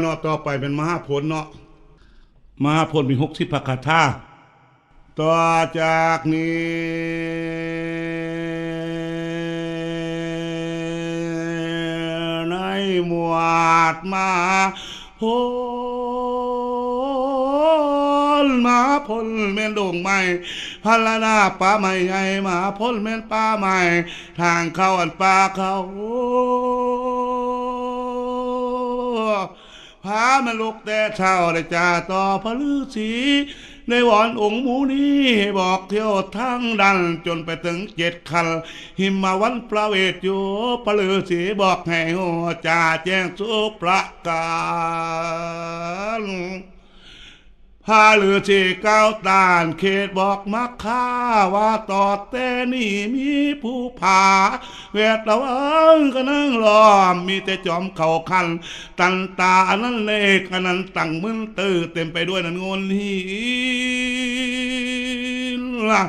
เนาะต่อไปเป็นมหาผลเนาะมหาผลมีหกสิบพระคาถาต่อจากนี้ในหมวดมาพลมาพลเม่นดงไม้พันลนาป่าไม้ใหญ่มาพลเม่นป่าไม้ทางเข้าอันป่าเขา พามันลุกแต่เช้าได้จ่าต่อพระฤาษีในวอนองค์มูนี้บอกเที่ยวทั้งดันจนไปถึงเจ็ดคัน หิมมาวันประเวทอยู่พระฤาษีบอกให้หัวจ่าแจ้งสุประการ พาเหลือที่เก้าตานเขตบอกมักข้าว่าต่อแต่นี่มีผู้ผาเวทระวังก็นั่งล้อมมีแต่จอมเข่าคัน ตันตาอันนั้นเลขอันนั้นตั้งมึนตื้อเต็มไปด้วยนันงนหินล่ะ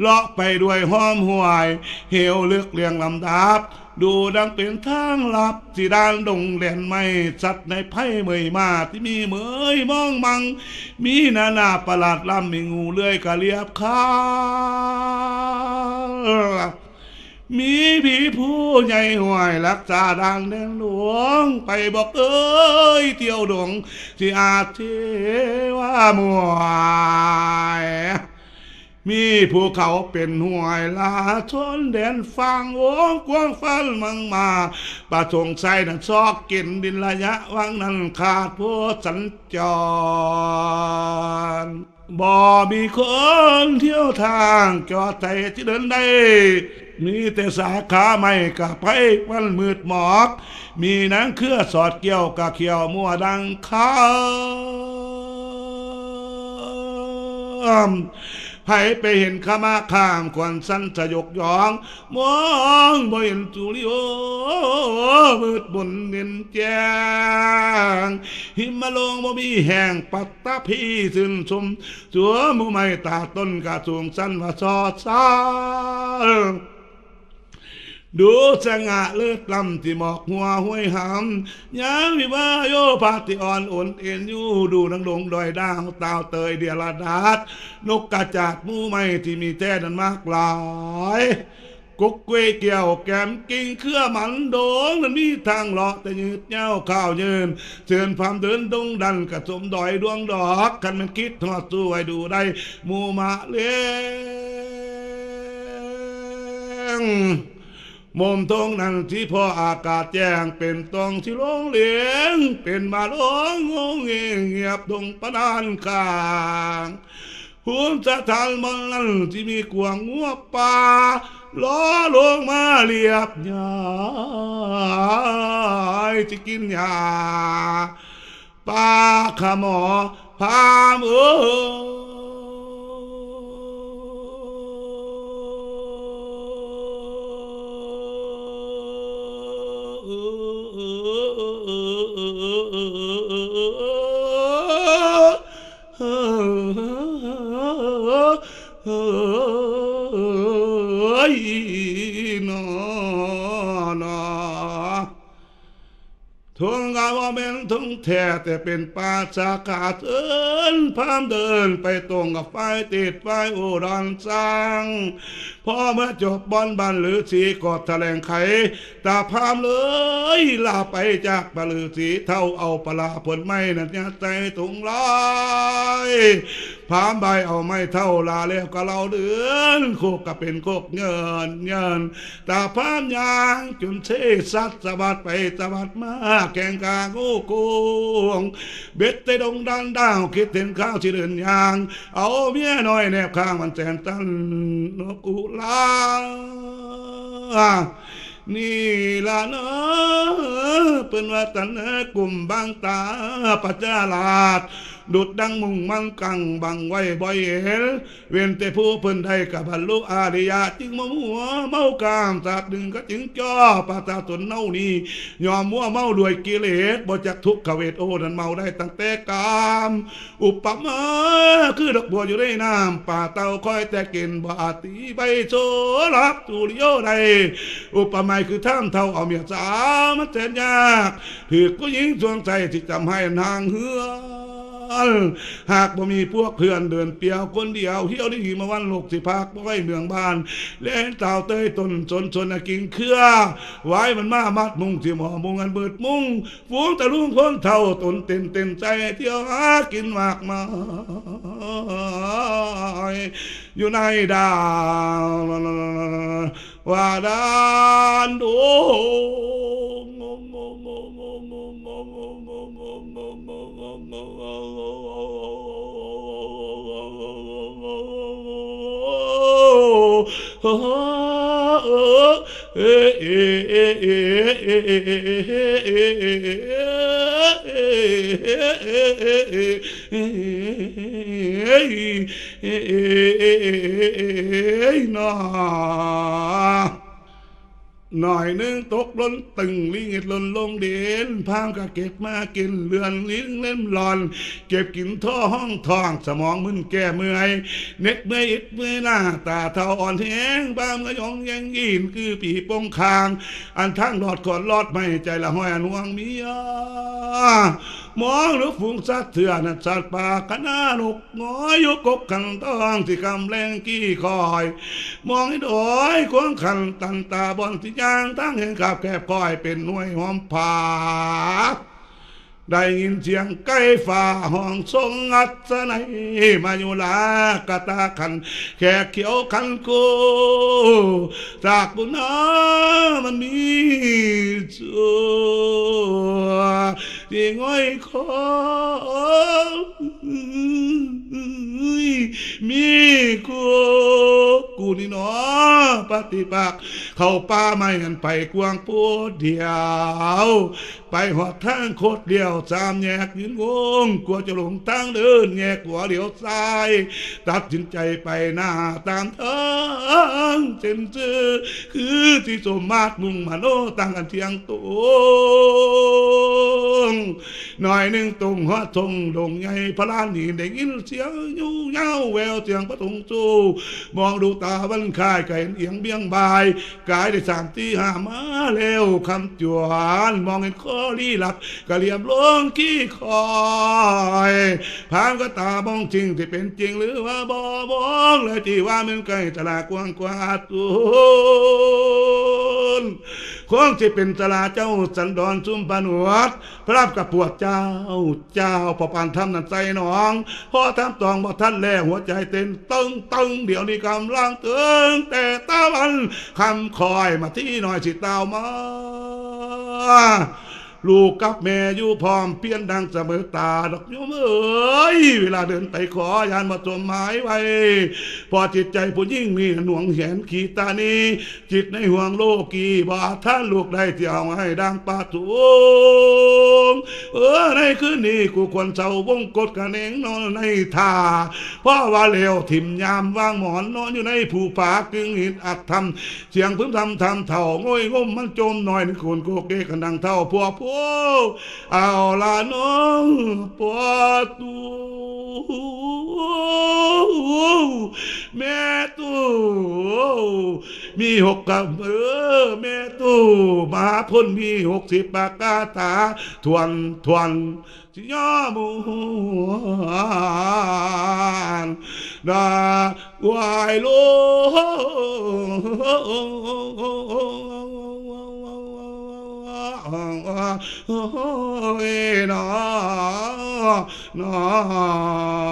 เลาะไปด้วยห้อมห่วย เหวลึกเรียงลำดับ ดูดังเป็นทางลับที่ดานดงแดนไม่สัตว์ในไพ่เมยมาที่มีเหมยมองมัง มีนานาประหลาดลำมีงูเลื่อยกะเรียบข้ามีผีผู้ใหญ่ห่วยรักษาดังแดงหลวง ไปบอกเอ้ยเที่ยวดงที่อาเทว่ามวย มีภูเขาเป็นห้วยลาชนแดนฟังโอ้กวางฟันมังมาปะทงไส้นั้นซอกกินดินระยะวังนั้นขาดผู้สัญจรบ่มีคนเที่ยวทางจอดใจที่เดินได้ มีแต่สาขาไม่กับไผ่มันมืดหมอก มีนังเครือสอดเกี่ยวกับเขียวมัวดังข้า ให้ไปเห็นขมาข้ามควันสั้นจะยกยอง มองบ่เห็นจุริโอมืดบนเนินแจ้งหิมะลงบ่มีแห่งปัตตาพีสินชมสัวมูไม่ตาต้นกะสูงสั้นว่าซอซา ดูสง่าเลือดลำที่หมอกหัวห้วยหำยามวิวาโยพาติอ่อนอ่นเอ็นยู่ดูนังดงดอยดาวตาวเตยเดียรดาดนกกระจาดมูไม่ที่มีแท้นั้นมากหลายกุกเกวยเกี่ยวแกมกิ้งเครือหมันโดงนั้นมีทางเลาะแต่ยืดเย้าข้าวยืนเชิญความเดินดงดันกระสมดอยดวงดอกกันมันคิดทอดสู้ไว้ดูได้หมูมาเลี้ยง มุมตรงนั้นที่พออากาศแจ้งเป็นตรงที่ลงเลียง เป็นมาลงงงเงียบดงประดานกลางภูมิสถานมันนั้นที่มีกวางงัวป่าล้อลงมาเรียบยายที่กินยาปลาขมอพามเอ ยนอนอทงกาว่าเป็นทงแท้แต่เป็นป่าสาขาเอินพามเดินไปตรงกับไฟติดไฟอุรสร้างพอเมื่อจบบอนบันหรือสีกอดแถลงไขตาพามเลยลาไปจากปลือสีเท่าเอาปลาผลไม้นั่นยใจถุงลอยพามใบเอาไม่เท่าลาแล้วก็เราเดือนโคกก็เป็นโคกเงินเงินตาพามยางจนเชสัตสะบัดไปสะบัดมาแกงกางูกงเบ็ดเตดงดันดาวคิดถึงข้าวที่เดินยาง เอาเมียน้อยแนบข้างมันแสนตันนกอุลานี่ละเนอะเป็นว่าตันกลุ่มบางตาปัจจาลาด ดุดดังมุงมังกังบังไว้บ่อยเห็นเว้นแต่ผู้เพิ่นได้กับบรรลุอาริยะจึงมามัวเมากามสาดดึงก็จึงจ้อปาตาตนเน่านี้ยอมมัวเมาด้วยกิเลสบ่จักทุกขเวทโอนันเมาได้ตั้งแต่กามอุปมาคือดอกบัวอยู่ในน้ำป่าเต่าคอยแต่กินบ่อาตีใบโซลับตุริโยใดอุปมาคือท่ามเท่าเอาเมียสามันแสนยากถือผู้หญิงสวงใจที่จำให้นางเฮือ นหากบ่มีพวกเพื่อนเดินเปียวคนเดียวเที่ยวได้หีมาวันโลกสิพักบ่ไว้เมืองบ้านเล่นเต่าเต้ยตนสนสนกินเครือ ไว้มันมามัดมุงสิหมอมุงอันเบิดมุงฟูงตะลุงคนเท่าตนเต็มเต็มใจเที่ยวหากินมากมายอยู่ในดาวว่าดานโด นา หน่อยนึงตกล้นตึงลิงเห็ดล้นลงเด่นพามก็เก็บมากินเลือนลิ้นเล่มหลอน เก็บกินท่อห้องทองสมองมึนแก้เมื่อยเน็ดเมื่อยอิดเมื่อยหน้าตาเทาอ่อนแห้งบ้ามก็ยองยังยินคือปีโป้งคาง อันทั้งหลอดขอนลอดไม่ใจละห้อยอันวงมียมองหรือฝูงสัตว์เถื่อนสัตว์ป่ากันนานกน้อยยกกกันต้องที่กำแรงกี้คอย มองให้ดอยควงขันตันตาบอนที่ยางตั้งเห็นขับแคบคอยเป็นหน่วยหอมผาได้ยินเสียงไก่ฝ่าห้องทรงอัศนัยมาอยู่ลากะตาขัน แขกเขียวขันโกจากบุญนามันมีจัวที่ง่อยคอมีกูกูนี่เนาะปฏิปักษ์ เข้าป่าไม่หันไปกวางปูเดียว ไปหอดทางโคตรเดียวสามแยกยืนงงกลัวจะหลงทางเดินแยกหัวเดียวซ้าย ตัดสินใจไปหน้าตามทางเส้นเจอคือที่สมมาตรมุ่งมาโนตั้งกันเทียงตัว งหน่อยหนึ่งตรงหัวทงดงไงพระลานนี่ได้ยินเสียงยูเย้าแววเสียงพระทงสู้มองดูตาวันคายไก่เอียงเบี้ยงบายกายได้สามตีหามาแล้วคำจวนมองเห็นข้อลี้ลับกะเหลี่ยมลงขี้คอยพามก็ตามองจริงที่เป็นจริงหรือว่าบอบองเลยที่ว่ามันไกลตลาดกว้างกว่าตุน คงที่เป็นตลาเจ้าสันดอนซุ่มปานวัดพระกับปวดเจ้าเจ้าพอปานทำนันใจหนองพอทำตองบ่ท่านแลหัวใจเต้นตึงตึงเดี๋ยวนี้กำลังเตือนแต่ตะวันคำคอยมาที่หน่อยสิเต้ามา ลูกกับแม่อยู่พร้อมเพียนดังเสมอตาดอกโยมเอ้ยเวลาเดินไปขอยานมาสมหมายไว้ พอจิตใจผู้ยิ่งมีหน่วงเห็นขีตานีจิตในห่วงโลกีบาท่านลูกได้ที่เอาให้ดังปาทู คืนนี้กูควรเศร้าวงกดกันเองนอนในท่าเพราะว่าเลวถิ่มยามวางหมอนนอนอยู่ในผูผากึ่งหินอัดทำเสียงพึ่งทำทำเท่าง่อยงมมันจมหน่อยนึงคนโกเกกันดังเท่าพวกพวกเอาละน้องปวดตูแม่ตู้ มีหกกับเออแม่ตู้มหาพ้นมีหกสิบปากกาตาทวนทวนสิยอมูนดาวายโลเอ้นะนะ